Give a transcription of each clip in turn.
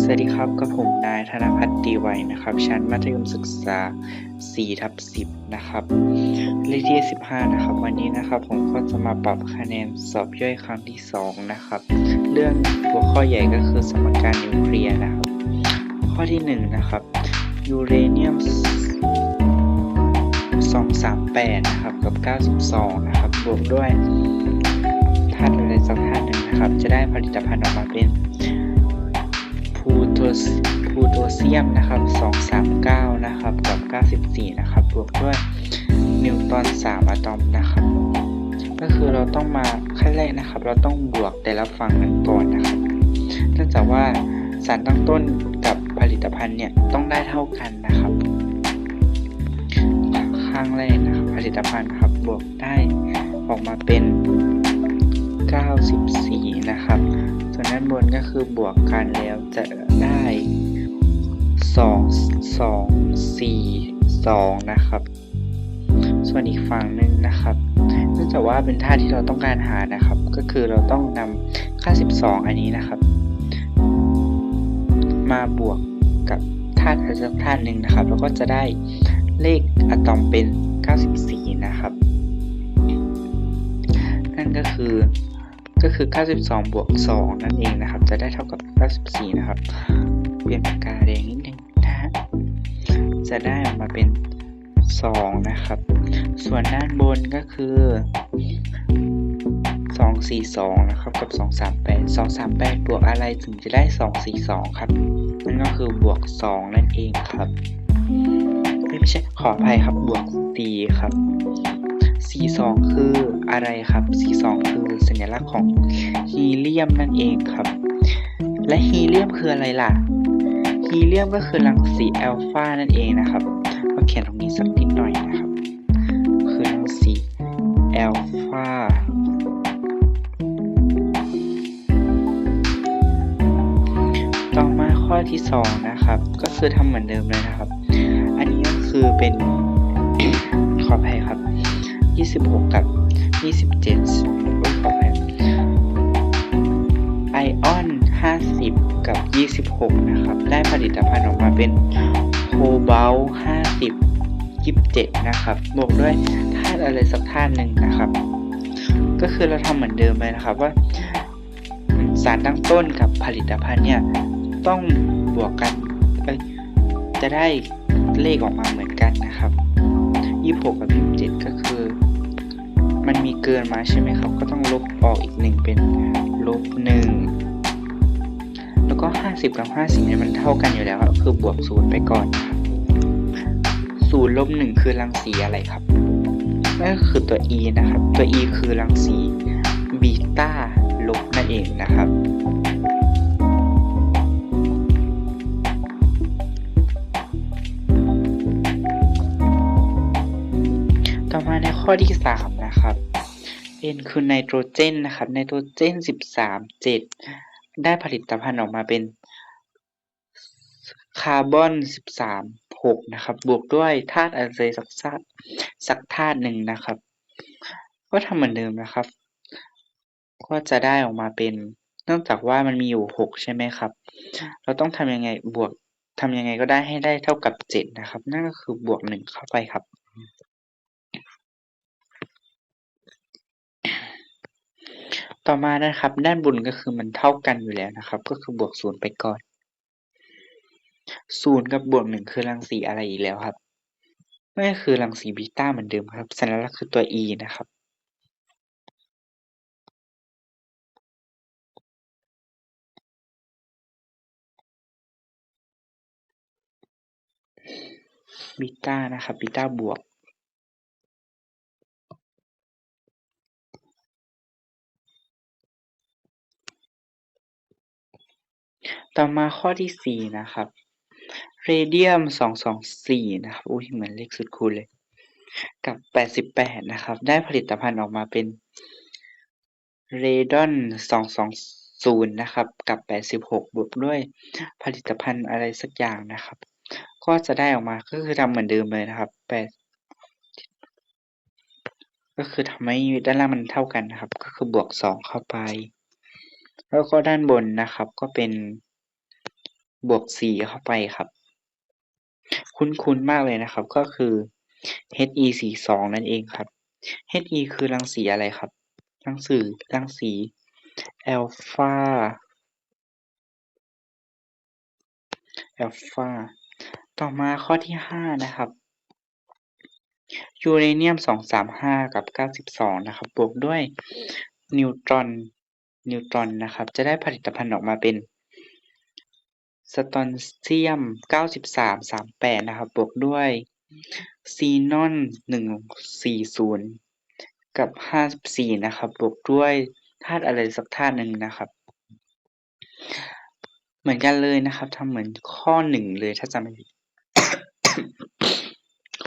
สวัสดีครับกับผมนายธนพัฒน์ดีไวยนะครับชั้นมัธยมศึกษา4ทับ10นะครับเลขที่15นะครับ วันนี้นะครับผมก็จะมาปรับคะแนนสอบย่อยครั้งที่ 2 นะครับ เรื่องหัวข้อใหญ่ก็คือสมการนิวเคลียร์นะครับ ข้อที่ 1 นะครับยูเรเนียม238นะครับกับ 92 นะครับบวกด้วยธาตุอะไรสักธาตุหนึ่งนะครับ จะได้ผลิตภัณฑ์ออกมาเป็น พูโทสพูโทเซียมนะครับ 239 นะครับ กับ 94 นะครับ บวกด้วยนิวตอน3อะตอมนะครับ ก็คือเราต้องมาขั้นแรกนะครับ เราต้องบวกแต่ละฝั่งกันก่อนนะครับเนื่องจากว่าสารตั้งต้นกับผลิตภัณฑ์เนี่ยต้องได้เท่ากันนะครับข้างแรกนะครับ ผลิตภัณฑ์นะครับบวกได้ออกมาเป็น 94 นะครับ ส่วนด้านบนก็คือบวกกันแล้วจะได้ 2 2 4 2 นะครับ ส่วนอีกฝั่งหนึ่งนะครับเนื่องจากว่าเป็นท่าที่เราต้องการหานะครับ ก็คือเราต้องนำค่า 12 อันนี้นะครับ มาบวกกับธาตุอะไรสักธาตุหนึ่งนะครับ แล้วก็จะได้เลขอะตอมเป็น 94 นะครับ นั่นก็คือ ก็คือ 92 บวก 2 นั่นเองนะครับ จะได้เท่ากับ 94 นะครับ เปลี่ยนปากกาแดงนิดนึงนะฮะ จะได้ออกมาเป็น 2 นะครับ ส่วนด้านบนก็คือ 242 นะครับ กับ 238 238 บวกอะไรถึงจะได้ 242 ครับ นั่นก็คือบวก 2 นั่นเองครับ ไม่ใช่ ขออภัยครับ บวก 4 ครับ C2 คืออะไรครับ C2 คือสัญลักษณ์ของฮีเลียมนั่นเองครับ และฮีเลียมคืออะไรล่ะ ฮีเลียมก็คือรังสีแอลฟานั่นเองนะครับก็เขียนตรงนี้สักนิดหน่อยนะครับ คือรังสีแอลฟาต่อมาข้อที่ 2 นะครับ ก็คือทำเหมือนเดิมเลยนะครับ อันนี้ก็คือเป็น 26 กับ 27โอ้ยขออภัยไอออน 50 กับ 26 นะครับ ได้ผลิตภัณฑ์ออกมาเป็นโคบาล50 27 นะครับ บวกด้วยธาตุอะไรสักธาตุหนึ่งนะครับ ก็คือเราทำเหมือนเดิมเลยนะครับว่า สารตั้งต้นกับผลิตภัณฑ์เนี่ย ต้องบวกกันจะได้เลขออกมาเหมือนกันนะครับ 26 กับ 27 ก็คือ มันมีเกินมาใช่ไหมครับ ก็ต้องลบออกอีกหนึ่งเป็นลบหนึ่งแล้วก็ 50 กับ 50เนี่ยมันเท่ากันอยู่แล้วครับคือบวกศูนย์ไปก่อนศูนย์ลบหนึ่งคือรังสีอะไรครับนั่นก็คือตัว e นะครับ ตัว e คือรังสีบีตาลบนั่นเองนะครับต่อมาในข้อที่3 นะครับ N คือไนโตรเจนนะครับ ไนโตรเจน 13 7 ได้ผลิตภัณฑ์ออกมาเป็นคาร์บอน 13 6 นะครับ บวกด้วยธาตุอะไรสักธาตุสักธาตุหนึ่งนะครับ ก็ทำเหมือนเดิมนะครับ ก็จะได้ออกมาเป็นเนื่องจากว่ามันมีอยู่ 6 ใช่ไหมครับ เราต้องทำยังไงบวกทำยังไงก็ได้ให้ได้เท่ากับ 7 นะครับ นั่นก็คือบวก 1 เข้าไปครับ ต่อมานะครับ ด้านบนก็คือมันเท่ากันอยู่แล้วนะครับ ก็คือบวกศูนย์ไปก่อนศูนย์กับบวกหนึ่งคือรังสีอะไรอีกแล้วครับนั่นก็คือรังสีบีต้าเหมือนเดิมครับ สัญลักษณ์คือตัว e นะครับ บีต้านะครับ บีต้าบวก ต่อมาข้อที่สี่นะครับเรเดียมสองสองสี่นะครับอุ้ยเหมือนเลขสุดคูณเลย กับแปดสิบแปดนะครับ ได้ผลิตภัณฑ์ออกมาเป็นเรดอนสองสองศูนย์นะครับ กับแปดสิบหกบวกด้วยผลิตภัณฑ์อะไรสักอย่างนะครับ ก็จะได้ออกมาก็คือทำเหมือนเดิมเลยนะครับแปดก็คือทำให้ด้านล่างมันเท่ากันนะครับ ก็คือบวกสองเข้าไป แล้วก็ด้านบนนะครับก็เป็น บวกสีเข้าไปครับ คุ้นๆมากเลยนะครับ ก็คือ He สี่สองนั่นเองครับ He คือรังสีอะไรครับ รังสีรังสีอัลฟาอัลฟาต่อมาข้อที่ห้านะครับยูเรเนียม 235 กับ 92 นะครับ บวกด้วยนิวตรอนนิวตรอนนะครับ จะได้ผลิตภัณฑ์ออกมาเป็น สตอนเซียม 93 38 นะครับ บวกด้วยซีนอน 140 กับ 54 นะครับ บวกด้วยธาตุอะไรสักธาตุหนึ่งนะครับ เหมือนกันเลยนะครับทำเหมือนข้อหนึ่งเลยถ้าจำไม่ผิด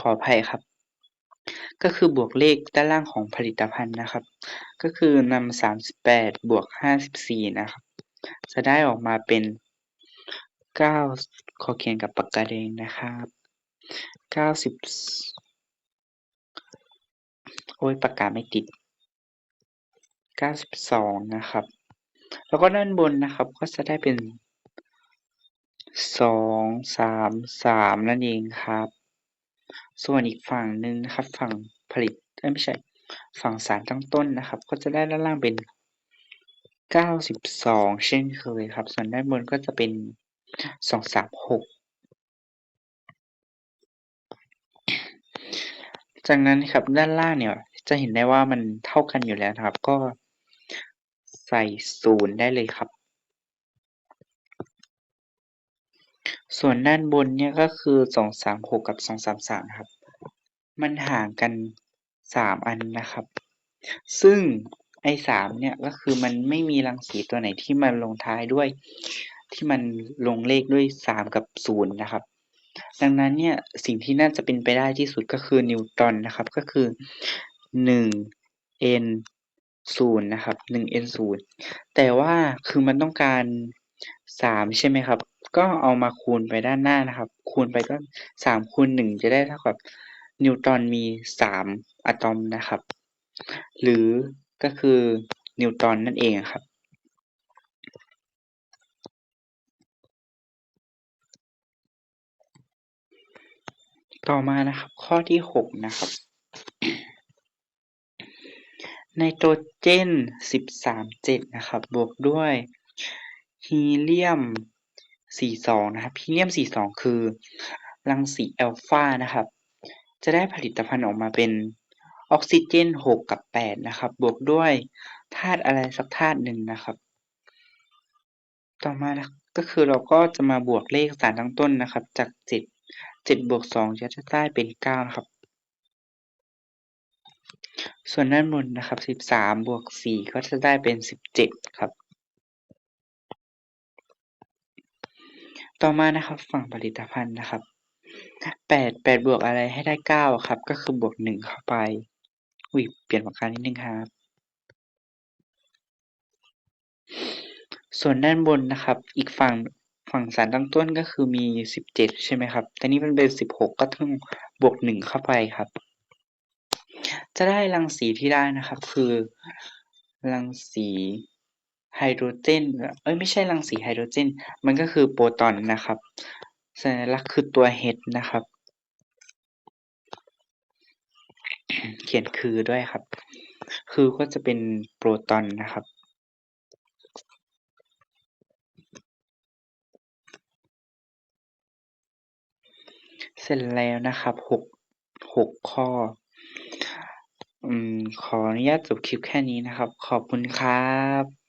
ขออภัยครับ ก็คือบวกเลขด้านล่างของผลิตภัณฑ์นะครับ ก็คือนำ38 บวก 54 นะครับ จะได้ออกมาเป็น 9ขอเขียนกับปากกาแดงนะครับ90โอ้ยปากกาไม่ติด92นะครับ แล้วก็ด้านบนนะครับก็จะได้เป็น2 3 3นั่นเองครับ ส่วนอีกฝั่งหนึ่งนะครับ ฝั่งผลิตไม่ใช่ ฝั่งสารตั้งต้นนะครับ ก็จะได้ด้านล่างเป็น 92 เช่นเคยครับ ส่วนด้านบนก็จะเป็น 236จากนั้นครับด้านล่างเนี่ยจะเห็นได้ว่ามันเท่ากันอยู่แล้วนะครับ ก็ใส่ศูนย์ได้เลยครับ ส่วนด้านบนเนี่ยก็คือ236กับ233ครับ มันห่างกัน3อันนะครับ ซึ่งไอ้3เนี่ยก็คือมันไม่มีรังสีตัวไหนที่มันลงท้ายด้วย ที่มันลงเลขด้วย 3 กับ 0 นะครับ ดังนั้นเนี่ยสิ่งที่น่าจะเป็นไปได้ที่สุดก็คือนิวตรอนนะครับก็คือ 1 n 0นะครับ 1 n 0แต่ว่าคือมันต้องการ 3 ใช่ไหมครับ ก็เอามาคูณไปด้านหน้านะครับ คูณไปก็ 3 คูณ 1 จะได้เท่ากับนิวตรอนมี 3 อะตอมนะครับ หรือก็คือนิวตรอนนั่นเองครับ ต่อมานะครับ ข้อที่ 6 นะครับ ไนโตรเจน 13 7 นะครับ บวกด้วยฮีเลียม 42 นะครับ ฮีเลียม 42 คือรังสีอัลฟานะครับ จะได้ผลิตภัณฑ์ออกมาเป็นออกซิเจน 6 กับ 8 นะครับ บวกด้วยธาตุอะไรสักธาตุหนึ่งนะครับ ต่อมานะก็คือเราก็จะมาบวกเลขสารตั้งต้นนะครับ จาก 7 7บวก2จะได้เป็น9นะครับ ส่วนด้านบนนะครับ13บสามบวก4ก็จะได้เป็น17ครับ ต่อมานะครับฝั่งผลิตภัณฑ์นะครับ8 8บวกอะไรให้ได้9ครับ ก็คือบวก1เข้าไปอุ้ยเปลี่ยนปากกานิดนึงครับ ส่วนด้านบนนะครับ อีกฝั่ง ฝั่งสารตั้งต้นก็คือมี17ใช่ไหมครับ แต่นี้มันเป็น16ก็ต้องบวก1เข้าไปครับ จะได้รังสีที่ได้นะครับ คือรังสีไฮโดรเจน เอ้ยไม่ใช่รังสีไฮโดรเจน มันก็คือโปรตอนนะครับสัญลักษณ์คือตัว H นะครับ เขียนคือด้วยครับ คือก็จะเป็นโปรตอนนะครับ เสร็จแล้วนะครับหกหกข้ออืมขออนุญาตจบคลิปแค่นี้นะครับ ขอบคุณครับ